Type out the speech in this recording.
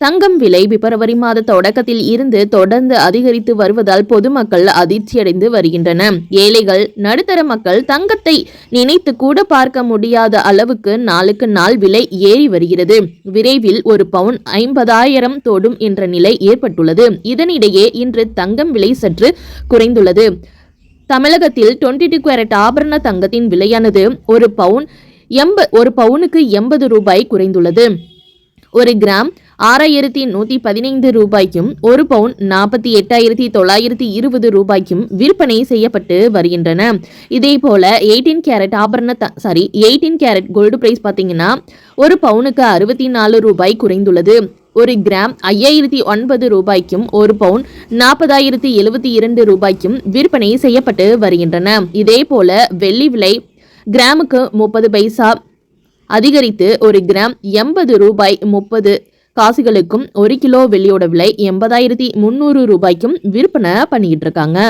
தங்கம் விலை பிப்ரவரி மாத தொடக்கத்தில் இருந்து தொடர்ந்து அதிகரித்து வருவதால் பொதுமக்கள் அதிர்ச்சியடைந்து வருகின்றன ஏழைகள் நடுத்தர மக்கள் தங்கத்தை நினைத்து கூட பார்க்க முடியாத அளவுக்கு நாளுக்கு நாள் விலை ஏறி வருகிறது. விரைவில் ஒரு பவுன் ஐம்பதாயிரம் தொடும் என்ற நிலை ஏற்பட்டுள்ளது. இதனிடையே இன்று தங்கம் விலை சற்று குறைந்துள்ளது. தமிழகத்தில் டுவெண்ட்டி டூ கேரட் ஆபரண தங்கத்தின் விலையானது ஒரு பவுன் எண்ப ஒரு பவுனுக்கு எண்பது ரூபாய் குறைந்துள்ளது. ஒரு கிராம் ஆறாயிரத்தி நூற்றி பதினைந்து ரூபாய்க்கும் ஒரு பவுன் நாற்பத்தி எட்டாயிரத்தி தொள்ளாயிரத்தி இருபது ரூபாய்க்கும் விற்பனை செய்யப்பட்டு வருகின்றன. இதே போல எயிட்டீன் கேரட் ஆபரண sorry eighteen carat gold price பார்த்தீங்கன்னா ஒரு பவுனுக்கு அறுபத்தி நாலு ரூபாய் குறைந்துள்ளது. ஒரு கிராம் ஐயாயிரத்தி ஒன்பது ரூபாய்க்கும் ஒரு பவுன் நாற்பதாயிரத்தி எழுபத்தி இரண்டு ரூபாய்க்கும் விற்பனை செய்யப்பட்டு வருகின்றன. இதே போல வெள்ளி விலை கிராமுக்கு முப்பது பைசா அதிகரித்து ஒரு கிராம் எண்பது ரூபாய் முப்பது காசுகளுக்கும் ஒரு கிலோ வெள்ளியோட விலை எண்பதாயிரத்தி முந்நூறு ரூபாய்க்கும் விற்பனை பண்ணிக்கிட்டு இருக்காங்க.